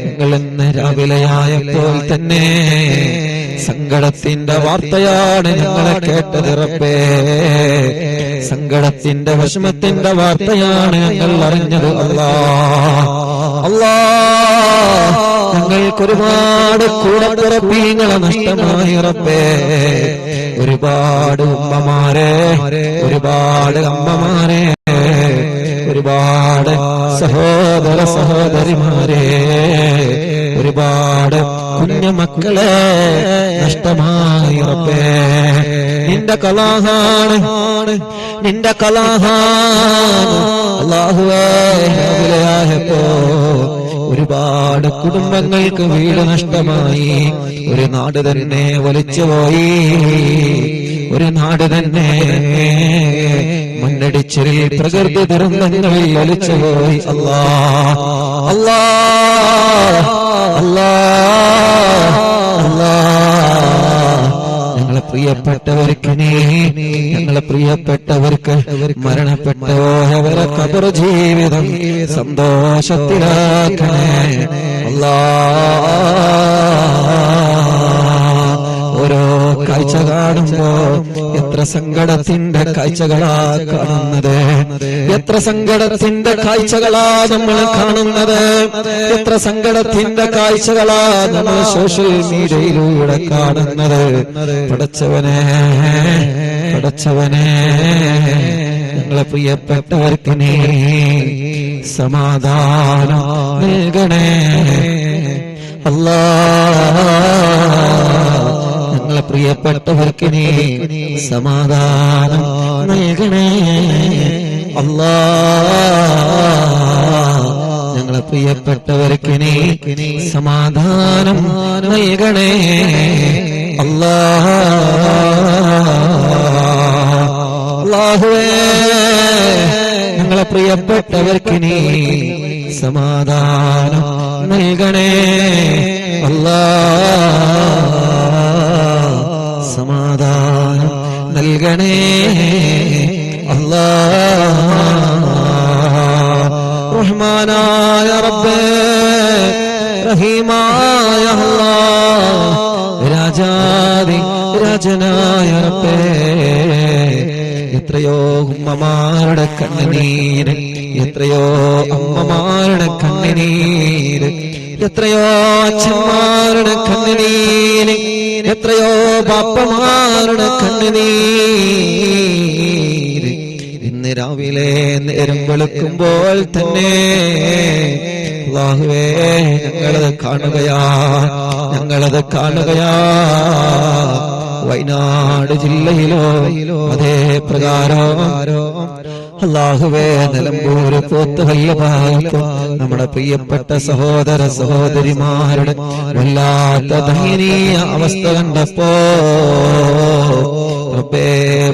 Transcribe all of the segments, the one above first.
ഞങ്ങൾ ഇന്ന് രാവിലെയായപ്പോൾ തന്നെ സങ്കടത്തിന്റെ വാർത്തയാണ് ഞങ്ങളെ കേട്ടത് റബ്ബേ. സങ്കടത്തിന്റെ വിഷമത്തിന്റെ വാർത്തയാണ് ഞങ്ങൾ അറിഞ്ഞത് അല്ലാ അല്ലാ ഞങ്ങൾക്ക് ഒരുപാട് കൂടപ്പിറപ്പീങ്ങളെ നഷ്ടമായി റബ്ബേ. ഒരുപാട് ഉമ്മമാരെ ഒരുപാട് അമ്മമാരെ ഒരുപാട് സഹോദര സഹോദരിമാരെ ഒരുപാട് കുഞ്ഞു മക്കളെ നഷ്ടമായി നിന്റെ കലാഹാണ് നിന്റെ കലാഹാണ്. അള്ളാഹുവേ രാവിലെയായപ്പോ ഒരുപാട് കുടുംബങ്ങൾക്ക് വീട് നഷ്ടമായി. ഒരു നാട് തന്നെ വലിച്ചുപോയി ഒരു നാട് തന്നെ മണ്ണടിച്ചിൽ പ്രകൃതി ദുരന്തങ്ങളിൽ വലിച്ചുപോയി അല്ലാ അല്ലാ അല്ലാ പ്രിയപ്പെട്ടവർക്ക് ഞങ്ങളെ പ്രിയപ്പെട്ടവർക്ക് മരണപ്പെട്ടവരെ കബർ ജീവിതം സന്തോഷത്തിലാക്കണേ. അല്ലാ. കാഴ്ച കാണുമ്പോ എത്ര സങ്കടത്തിന്റെ കാഴ്ചകളാ കാണുന്നത്? എത്ര സങ്കടത്തിന്റെ കാഴ്ചകളാ നമ്മൾ കാണുന്നത്? എത്ര സങ്കടത്തിന്റെ കാഴ്ചകളാ നമ്മൾ സോഷ്യൽ മീഡിയയിലൂടെ കാണുന്നത്? പടച്ചവനെ പടച്ചവനെ ഞങ്ങളെ പ്രിയപ്പെട്ടവർക്ക് നീ സമാധാനം നൽകണേ. അല്ലാ പ്രിയപ്പെട്ടവർക്ക് നീ സമാധാനം നൽകണേ. അല്ലാ ഞങ്ങളെ പ്രിയപ്പെട്ടവർക്ക് നീ സമാധാനം നൽകണേ. അല്ലാ അല്ലാഹുവേ ഞങ്ങളെ പ്രിയപ്പെട്ടവർക്ക് നീ സമാധാനം നൽകണേ. അല്ലാ നൽകണേ. അല്ലാ റഹ്മാനായ റബ്ബേ. റഹീമായ അല്ലാ രാജാതി രാജനായ റബ്ബേ. എത്രയോ ഉമ്മമാരുടെ കണ്ണുനീര് എത്രയോ അമ്മമാരുടെ കണ്ണുനീര്. എത്രയോ അച്ഛന്മാരുടെ കണ്ണുനീര്. എത്രയോ ബാപ്പമാരുടെ കണ്ണുനീര്. ഇന്ന് രാവിലെ നേരം വെളുക്കുമ്പോൾ തന്നെ ഞങ്ങളത് കാണുകയാ. ഞങ്ങളത് കാണുകയാ. വയനാട് ജില്ലയിലോ അതേ പ്രകാരം അള്ളാഹുവേ നിലമ്പൂര് പോത്തുകല്ല് ഭാഗത്ത് നമ്മുടെ പ്രിയപ്പെട്ട സഹോദര സഹോദരിമാരുടെ വല്ലാത്ത ദയനീയ അവസ്ഥ കണ്ടപ്പോ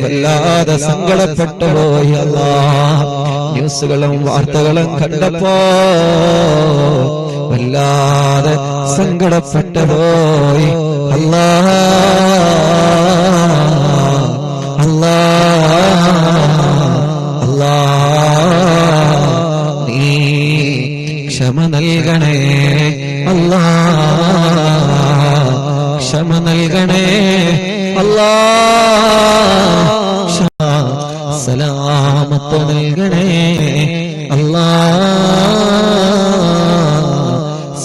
വല്ലാതെ സങ്കടപ്പെട്ടു പോയി അല്ലാ. ന്യൂസുകളും വാർത്തകളും കണ്ടപ്പോ വല്ലാതെ സങ്കടപ്പെട്ടു പോയി. അല്ലാ. അല്ലാ. ക്ഷമ നൽകണേ. അല്ലാ ക്ഷമ നൽകണേ. അല്ലാ സലാമത്ത് നൽകണേ. അല്ലാ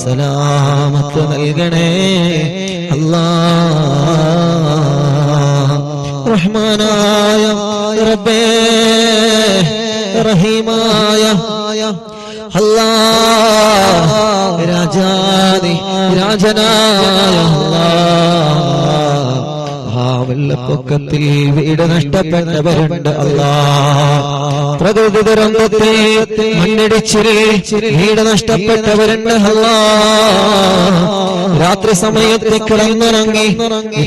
സലാമത്ത് നൽകണേ. അല്ലാ റഹ്മാനായ റബ്ബേ റഹീമായ അല്ലാ രാജാതി രാജനായ അല്ലാ ആ വെള്ളപ്പൊക്കത്തിൽ വീട് നഷ്ടപ്പെട്ടവരുണ്ട് അല്ലാ പ്രകൃതി ദുരന്തത്തിൽ മണ്ണിടിച്ചിരി വീട് നഷ്ടപ്പെട്ടവരുണ്ട് അല്ലാ രാത്രി സമയത്ത് കിടന്നിറങ്ങി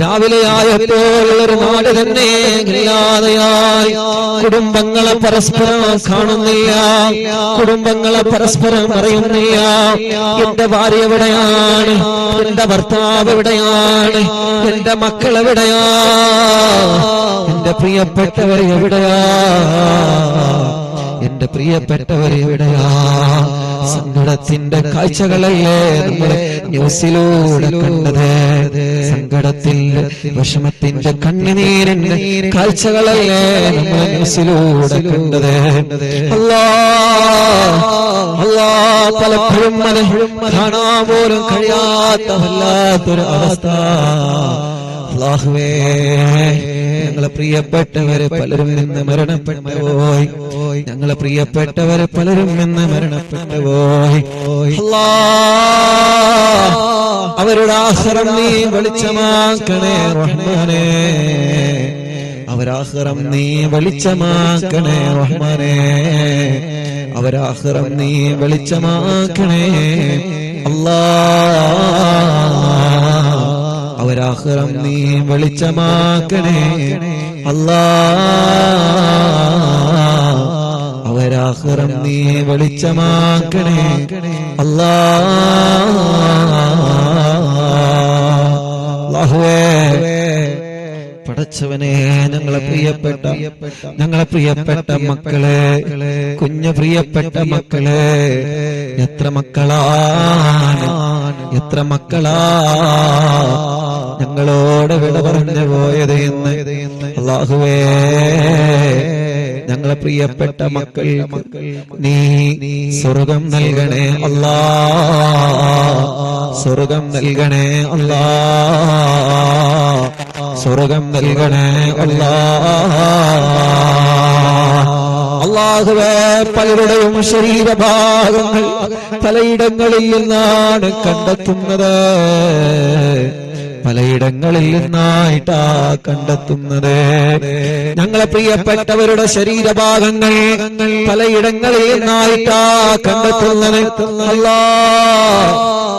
രാവിലെ ആയപ്പോൾ ഒരു നാട് തന്നെ ഇല്ലാതെയായി. കുടുംബങ്ങളെ പരസ്പരം കാണുന്നില്ല. കുടുംബങ്ങളെ പരസ്പരം അറിയുന്നില്ല. എന്റെ ഭാര്യ എവിടെയാണ്? എന്റെ ഭർത്താവ് എവിടെയാണ്? എന്റെ മക്കൾ എവിടെയാണ്? എവിടെയാ? എന്റെ പ്രിയപ്പെട്ടവർ എവിടെയാ? എന്റെ പ്രിയപ്പെട്ടവർ എവിടെയാ? സങ്കടത്തിന്റെ കാഴ്ചകളല്ലേ നമ്മൾ ന്യൂസിലൂടെ കണ്ടത്? സങ്കടത്തിൽ വിഷമത്തിന്റെ കണ്ണുനീരിന്റെ കാഴ്ചകളല്ലേ നമ്മൾ ന്യൂസിലൂടെ കണ്ടത്? പലപ്പോഴും കാണാൻ പോലും കഴിയാത്ത വല്ലാത്തൊരു അവസ്ഥ. ഞങ്ങളെ പ്രിയപ്പെട്ടവരെ പലരും നിന്ന് മരണപ്പെട്ടു പോയി ഞങ്ങളെ പ്രിയപ്പെട്ടവരെ പലരും നിന്ന് മരണപ്പെട്ടു പോയി അവരുടെ ആഹ്റം നീ വെളിച്ചമാക്കണേ റഹ്മാനേ. അവരാഹ്റം നീ വെളിച്ചമാക്കണേ റഹ്മാനേ. അവരാഹ്റം നീ വെളിച്ചമാക്കണേ അല്ലാ അവരാഹ്റം നീ വെളിച്ചമാക്കണേ. അല്ലാ. അവരാഹ്റം നീ വെളിച്ചമാക്കണേ. അല്ലാ. പടച്ചവനെ ഞങ്ങളെ പ്രിയപ്പെട്ട ഞങ്ങളെ പ്രിയപ്പെട്ട മക്കളെ കുഞ്ഞു പ്രിയപ്പെട്ട മക്കളെ എത്ര മക്കളാണ്. എത്ര മക്കളാ? ഞങ്ങളോട് വിട പറഞ്ഞു പോയത് എന്ന് അള്ളാഹുവേ ഞങ്ങളെ പ്രിയപ്പെട്ട മക്കൾ നീ സ്വർഗം നൽകണേ അല്ലാ. സ്വർഗം നൽകണേ അല്ലാ. സ്വർഗം നൽകണേ അല്ലാ. അള്ളാഹുവേ പലരുടെയും ശരീരഭാഗങ്ങൾ പലയിടങ്ങളിൽ നിന്നാണ് കണ്ടെത്തുന്നത്. പലയിടങ്ങളിൽ നിന്നായിട്ടാ കണ്ടെത്തുന്നത്. ഞങ്ങളെ പ്രിയപ്പെട്ടവരുടെ ശരീരഭാഗങ്ങൾ പലയിടങ്ങളിൽ നിന്നായിട്ടാ കണ്ടെത്തുന്നത്.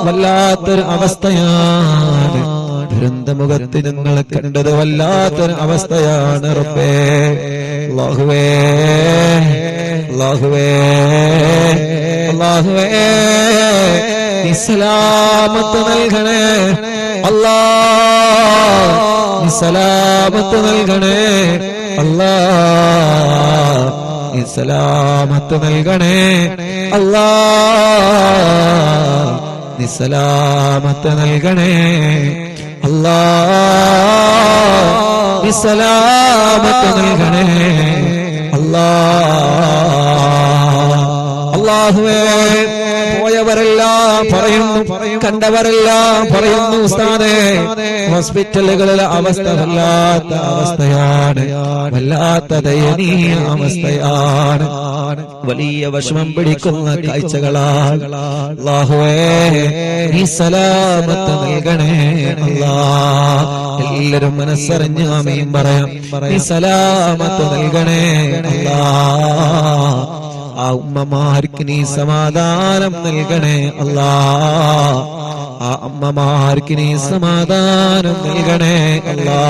വല്ലാത്തൊരു അവസ്ഥയാണ്. ദുരന്തമുഖത്ത് ഞങ്ങളെ കണ്ടത് വല്ലാത്തൊരു അവസ്ഥയാണ് റബ്ബേ. അല്ലാഹുവേ അല്ലാഹുവേ അല്ലാഹുവേ. ഇസ്ലാമത്ത് നൽകണേ. അല്ലാ നിസലാമത്ത് നൽകണേ. അല്ലാ നിസലാമത്ത് നൽകണേ. അല്ലാ നിസലാമത്ത് നൽകണേ. അല്ലാ നൽകണേ. അല്ലാ അള്ളാഹുവേ പോയവരെല്ലാം പറയുന്നു കണ്ടവരെല്ലാം പറയുന്നു ഉസ്താദേ ഹോസ്പിറ്റലുകളിലെ അവസ്ഥ വല്ലാത്ത അവസ്ഥയാണ് വല്ലാത്ത ദയനീയ അവസ്ഥയാണ്. വലിയ വിഷമം പിടിക്കുന്ന കാഴ്ചകളാണ്. അള്ളാഹുവേ നീ സലാമത്ത് നൽകണേ അല്ലാ. എല്ലാരും മനസ്സറിഞ്ഞ് ആമയും പറയാം. നീ സലാമത്ത് നൽകണേ അല്ലാ. ആ ഉമ്മമാർക്ക് നീ സമാധാനം നൽകണേ അല്ലാ. ആ അമ്മമാർക്ക് നീ സമാധാനം നൽകണേ അല്ലാ.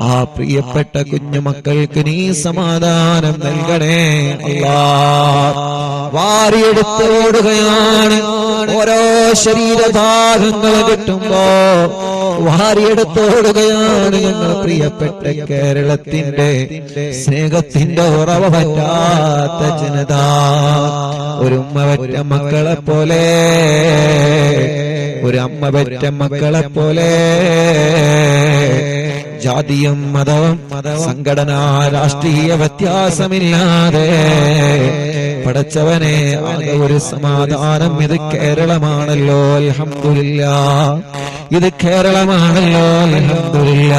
ആ പ്രിയപ്പെട്ട കുഞ്ഞുമക്കൾക്ക് നീ സമാധാനം നൽകണേ അല്ലാ. വാരിയെടുത്ത് ഓടുകയാണ് ഓരോ ശരീരഭാഗങ്ങൾ കിട്ടുമ്പോ വാരിയെടുത്തോടുകയാണ് ഞങ്ങൾ പ്രിയപ്പെട്ട കേരളത്തിന്റെ സ്നേഹത്തിന്റെ ഉറവ പറ്റാത്ത ജനത. ഒരു ഉമ്മവറ്റ മക്കളെ പോലെ ഒരു അമ്മ പറ്റ മക്കളെ പോലെ. ജാതിയും മതവും സംഘടനാ രാഷ്ട്രീയ വ്യത്യാസമില്ലാതെ പടച്ചവനെ ആകെ ഒരു സമാധാനം. ഇത് കേരളമാണല്ലോ അലഹമില്ല ഇത് കേരളമാണല്ലോ അലഹമില്ല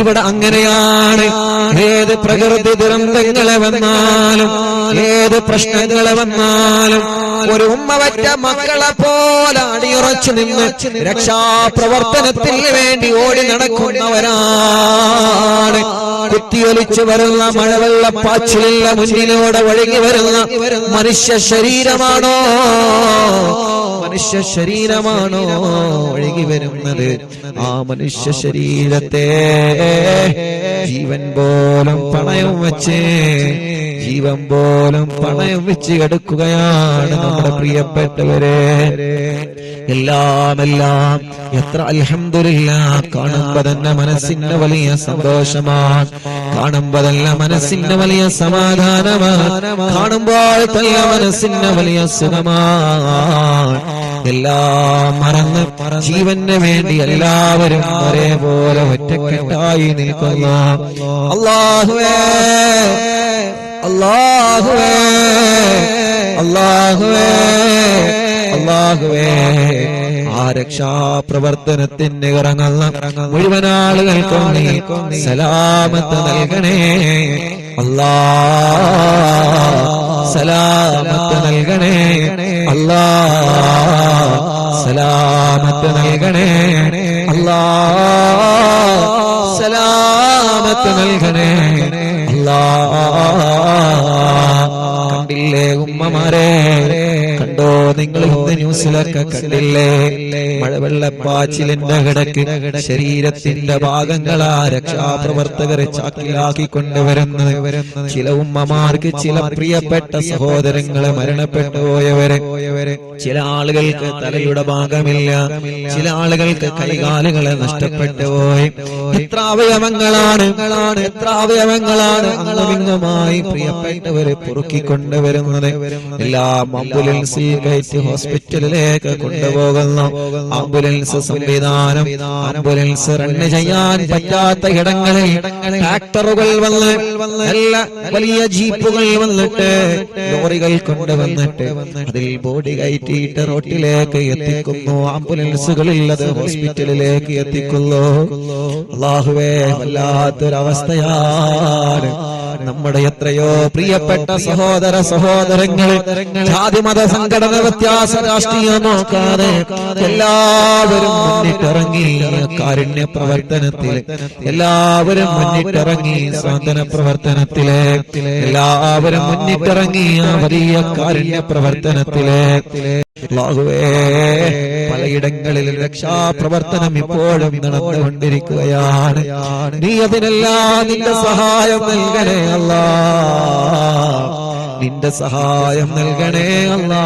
ഇവിടെ അങ്ങനെയാണ്. ഏത് പ്രകൃതി ദുരന്തങ്ങളെ വന്നാലും ഏത് പ്രശ്നങ്ങളെ വന്നാലും ഒരു ഉമ്മവറ്റ മക്കളെ പോലെ അടിയുറച്ചു നിന്ന് രക്ഷാപ്രവർത്തനത്തിന് വേണ്ടി ഓടി നടക്കുന്നവരാണ്. കുത്തിയൊലിച്ചു വരുന്ന മഴവെള്ള പാച്ചിലില്ല മുന്നിലൂടെ ഒഴുകി വരുന്ന മനുഷ്യ ശരീരമാണോ? മനുഷ്യ ശരീരമാണോ ഒഴുകി വരുന്നത്? ആ മനുഷ്യ ശരീരത്തെ ജീവൻ പോലും പണയം വെച്ച് ജീവൻ പോലും പണയം വെച്ച് എടുക്കുകയാണ് നമ്മുടെ പ്രിയപ്പെട്ടവരെ. എല്ലാം എല്ലാം എത്ര അലഹമില്ല കാണുമ്പോ തന്നെ മനസ്സിന്റെ വലിയ സന്തോഷമാണ് കാണുമ്പോ തന്നെ മനസ്സിന്റെ വലിയ സമാധാനമാണ് കാണുമ്പോൾ തന്നെ മനസ്സിന്റെ വലിയ സുഖമാണ് എല്ലാം മറന്ന് ജീവന് വേണ്ടി എല്ലാവരും ഒരേപോലെ ഒറ്റക്കെട്ടായി നിൽക്കുന്നു. അള്ളാഹുവേ അള്ളാഹുവേ അള്ളാഹുവേ അള്ളാഹുവേ ആ രക്ഷാപ്രവർത്തനത്തിന് ഇറങ്ങുന്ന മുഴുവൻ ആളുകൾക്കും നീ സലാമത്ത് നൽകണേ. അല്ലാ സലാമത്ത് നൽകണേ. അല്ലാ സലാമത്ത് നൽകണേ. അല്ലാ സലാമത്ത് നൽകണേ. കണ്ടില്ലേ ഉമ്മമാരെ? നിങ്ങൾ ഇന്ന് ന്യൂസിലൊക്കെ കണ്ടില്ലേ? മഴവെള്ളപ്പാച്ചിലിന്റെ കിടക്ക് ശരീരത്തിന്റെ ഭാഗങ്ങളാ രക്ഷാപ്രവർത്തകരെ ചാക്കിലാക്കി കൊണ്ടുവരുന്നത് ചില ഉമ്മമാർക്ക് ചില പ്രിയപ്പെട്ട സഹോദരങ്ങളെ മരണപ്പെട്ടു പോയവരെ. ചില ആളുകൾക്ക് തലയുടെ ഭാഗമില്ല. ചില ആളുകൾക്ക് കൈകാലുകളെ നഷ്ടപ്പെട്ടു പോയി. എത്ര അവയവങ്ങളാണ്? എത്ര അവയവങ്ങളാണ് അങ്ങുമിങ്ങുമായി പ്രിയപ്പെട്ടവരെ പൊറുക്കിക്കൊണ്ടുവരുന്നത്? എല്ലാ ആംബുലൻസിൽ കയറ്റി ഹോസ്പിറ്റലിലേക്ക് കൊണ്ടുപോകുന്നു. ആംബുലൻസ് സംവിധാനം ആംബുലൻസ് റണ്ണ് ചെയ്യാൻ പറ്റാത്ത ഇടങ്ങളിൽ ട്രാക്ടറുകൾ വന്ന് നല്ല വലിയ ജീപ്പുകൾ വന്നിട്ട് ലോറികൾ കൊണ്ടുവന്നിട്ട് അതിൽ ബോഡി കയറ്റിയിട്ട് റോട്ടിലേക്ക് എത്തിക്കുന്നു. ആംബുലൻസുകളിൽ അത് ഹോസ്പിറ്റലിലേക്ക് എത്തിക്കുന്നു. അള്ളാഹുവേ വല്ലാത്തൊരവസ്ഥയാണ്. നമ്മുടെ എത്രയോ പ്രിയപ്പെട്ട സഹോദര സഹോദരങ്ങൾ ജാതിമത സംഘടന വ്യത്യാസ രാഷ്ട്രീയം നോക്കാതെ എല്ലാവരും മുന്നിട്ടിറങ്ങി കാരുണ്യ പ്രവർത്തനത്തിൽ എല്ലാവരും മുന്നിട്ടിറങ്ങി സാന്ത്വന പ്രവർത്തനത്തിലെ എല്ലാവരും മുന്നിട്ടിറങ്ങി വലിയ കാരുണ്യ പ്രവർത്തനത്തിലെ പലയിടങ്ങളിൽ രക്ഷാപ്രവർത്തനം ഇപ്പോഴും നടന്നുകൊണ്ടിരിക്കുകയാണ്. നീ അതിനെല്ലാം നിന്റെ സഹായം നൽകണേ അല്ലാ. നിന്റെ സഹായം നൽകണേ അല്ലാ.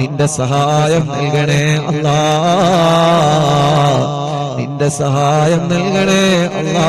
നിന്റെ സഹായം നൽകണേ അല്ലാ. നിന്റെ സഹായം നൽകണേ അല്ലാ.